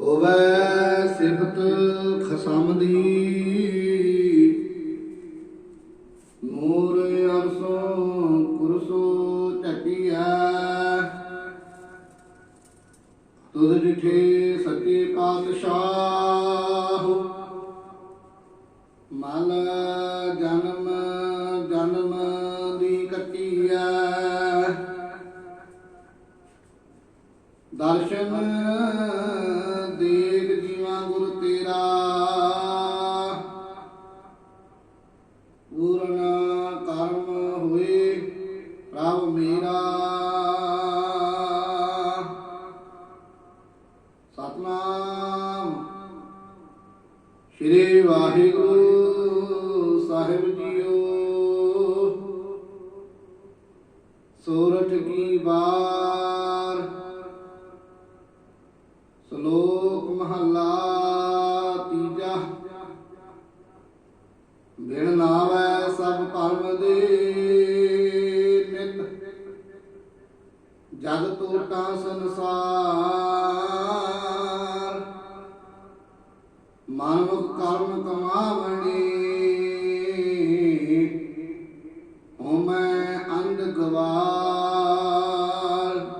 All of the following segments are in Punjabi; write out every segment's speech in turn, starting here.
ਹੋਵੇ ਸਿਫਤ ਖਸਮ ਦੀ ਨੂਰ ਅਰਸੋਂ ਕੁਰਸੋ ਟਕੀਆ ਤੁਧ ਜਿਠੇ ਸੱਚੇ ਪਾਤਸ਼ਾਹ। ਮਲ ਜਨਮ ਜਨਮ ਦੀ ਕੱਟੀਐ ਦਰਸ਼ਨ ਪ੍ਰਭ ਸਤਨਾਮ। ਸ਼੍ਰੀ ਵਾਹਿਗੁਰੂ ਸਾਹਿਬ ਜੀਓ। ਸੂਰਠ ਕੀ ਬਾਰ ਜਗ ਸੰਸਾਰ। ਮਾਨਵ ਕਰਮ ਕਮਾਵਣੇ। ਹੋਮੈ ਅੰਧ ਗਵਾਰ।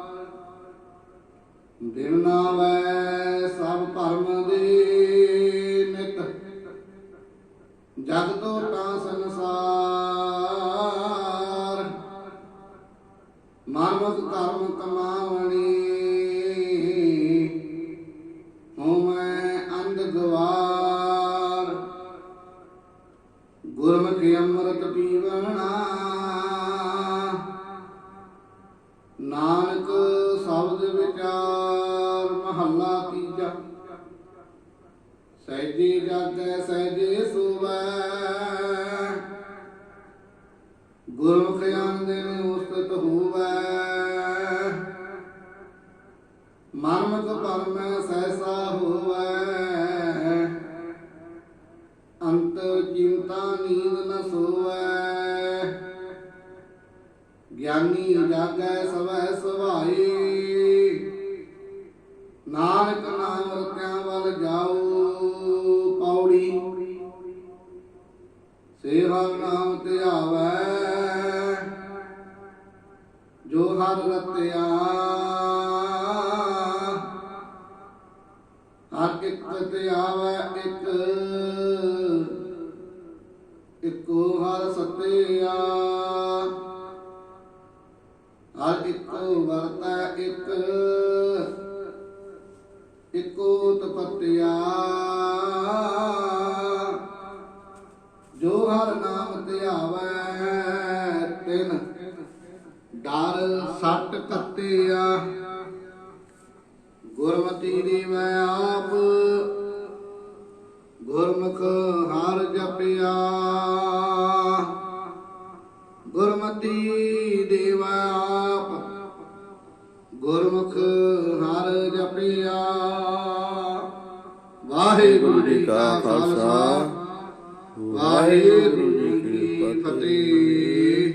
ਦਿਨ ਨਾਵੈ ਸਭ ਭਰਮ ਦੇ ਨਿਤ। ਜਗ ਤੋਟਾ ਸੰਸਾਰ। ਮਾਨਵ ਕਰਮ ਕਮਾਵ ਗੁਰਮੁਖਿ ਅੰਮ੍ਰਿਤ ਪੀਵਣਾ। ਨਾਨਕ ਸ਼ਬਦ ਵਿਚਾਰ ਮਹੱਲਾ ਤੀਜਾ। ਸਹਿਜੇ ਜਾਗੈ, ਸਹਿਜੇ ਸੁਵੈ। ਗੁਰਮੁਖ ਆਨੰਦਿਨ ਉਸਤਤ ਗਿਆਨੀ ਜਾਗੈ ਸਵੈ ਸੁਭਾਈ ਨਾਨਕ ਨਾਮ ਰਤਿਆਂ ਵੱਲ ਜਾਓ, ਪੌੜੀ। ਸੇਵਾ ਨਾਮ ਧਿਆਵੈ ਜੋ ਹਰ ਰਤਿਆ। ਹਰ ਇੱਕ ਧਿਆਵੈ ਇੱਕ, ਇੱਕੋ ਹਰ ਸਤਿਆ। ਹਰ ਇੱਕ ਵਰਤੈ ਇੱਕ। ਇੱਕੋ ਤਪਤਿਆ। ਜੋ ਹਰ ਨਾਮ ਧਿਆਵੈ ਤਿਨ। ਡਰ ਸੱਟ ਕੱਤਿਆ। ਗੁਰਮਤੀ ਦੀ ਮੈਂ ਆਪ। ਗੁਰਮੁਖ ਹਰ ਜਪਿਆ। ਗੁਰਮਤੀ ਗੁਰਮੁਖ ਹਰ ਜਪਿਆ ਵਾਹਿਗੁਰੂ ਜੀ ਕਾ ਖਾਲਸਾ। ਵਾਹਿਗੁਰੂ ਜੀ ਕੀ ਫਤਿਹ।